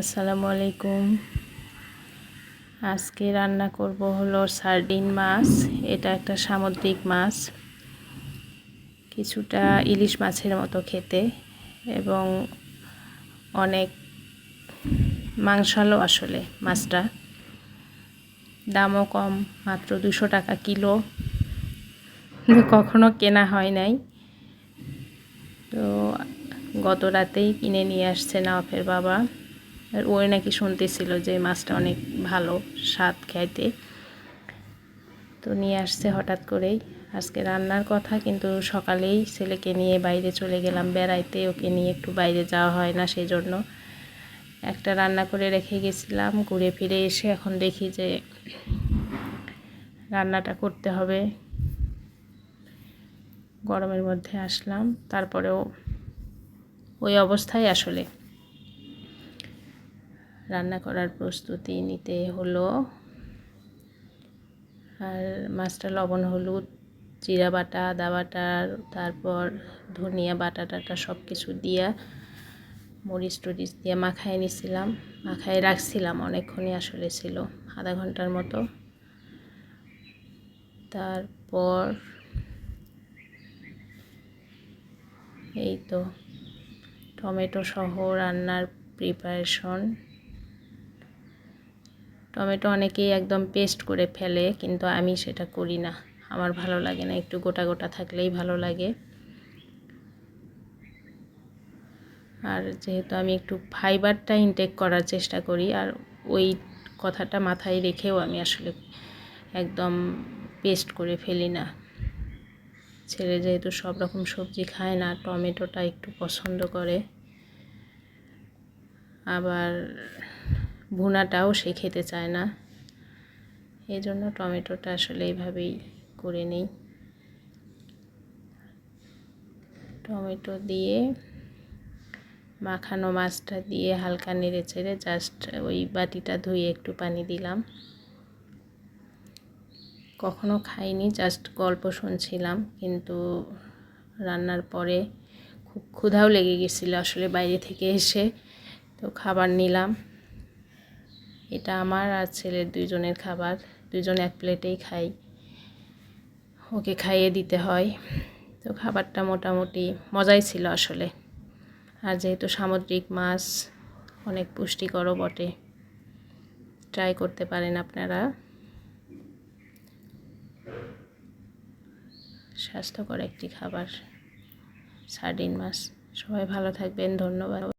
আসসালামু আলাইকুম। আজকে রান্না করব হলো সার্ডিন মাছ। এটা একটা সামুদ্রিক মাছ। কিছুটা ইলিশ মাছের মতো খেতে এবং অনেক মাংসালো আসলে মাছটা। দামও কম, মাত্র দুশো টাকা কিলো। কখনো কেনা হয় নাই। তো গত রাতেই কিনে নিয়ে আসছে নাওফের বাবা। ওই নাকি শুনতেছিল যে মাছটা অনেক ভালো স্বাদ খাইতে। তো নিয়ে আসছে হঠাৎ করেই। আজকে রান্নার কথা, কিন্তু সকালেই ছেলেকে নিয়ে বাইরে চলে গেলাম। বেড়াইতে ওকে নিয়ে একটু বাইরে যাওয়া হয় না সেই জন্য একটা রান্না করে রেখে গেছিলাম, ঘুরে ফিরে এসে এখন দেখি যে রান্নাটা করতে হবে। গরমের মধ্যে আসলাম, তারপরেও ওই অবস্থায় আসলে। রান্না করার প্রস্তুতি নিতে হলো। আর মাছটা লবণ, হলুদ, জিরা বাটা, আদা বাটা, তারপর ধনিয়া বাটা টাটা সব কিছু দিয়া মরিচ টরিচ দিয়ে মাখায় নিছিলাম। মাখায় রাখছিলাম, অনেকক্ষণই আসলে ছিল, আধা ঘণ্টার মতো। তারপর এই তো টমেটো সহ রান্নার প্রিপারেশন টমেটো অনেকেই একদম পেস্ট করে ফেলে, কিন্তু আমি সেটা করি না। আমার ভালো লাগে না, একটু গোটা গোটা থাকলেই ভালো লাগে। আর যেহেতু আমি একটু ফাইবারটা ইনটেক করার চেষ্টা করি, আর ওই কথাটা মাথায় রেখেও আমি আসলে একদম পেস্ট করে ফেলি না। ছেলে যেহেতু সব রকম সবজি খায় না, টমেটোটা একটু পছন্দ করে। আবার ভুনাটাও সে খেতে চায় না। এই জন্য টমেটোটা আসলে এইভাবেই করে নিই। টমেটো দিয়ে মাখানো মাছটা দিয়ে হালকা নেড়ে চেড়ে জাস্ট ওই বাটিটা ধুয়ে একটু পানি দিলাম। কখনো খাইনি জাস্ট গল্প শুনছিলাম, কিন্তু রান্নার পরে খুব ক্ষুধাও লেগে গেছিল আসলে বাইরে থেকে এসে, তো খাবার নিলাম। এটা আমার আর ছেলের দুইজনের খাবার। দুজন এক প্লেটেই খাই। ওকে খাইয়ে দিতে হয়। তো খাবারটা মোটামুটি মজাই ছিল আসলে। আর যেহেতু সামুদ্রিক মাছ অনেক পুষ্টিকরও বটে। ট্রাই করতে পারেন আপনারা। স্বাস্থ্যকর একটি খাবার। সার্ডিন মাছ। সবাই ভালো থাকবেন। ধন্যবাদ।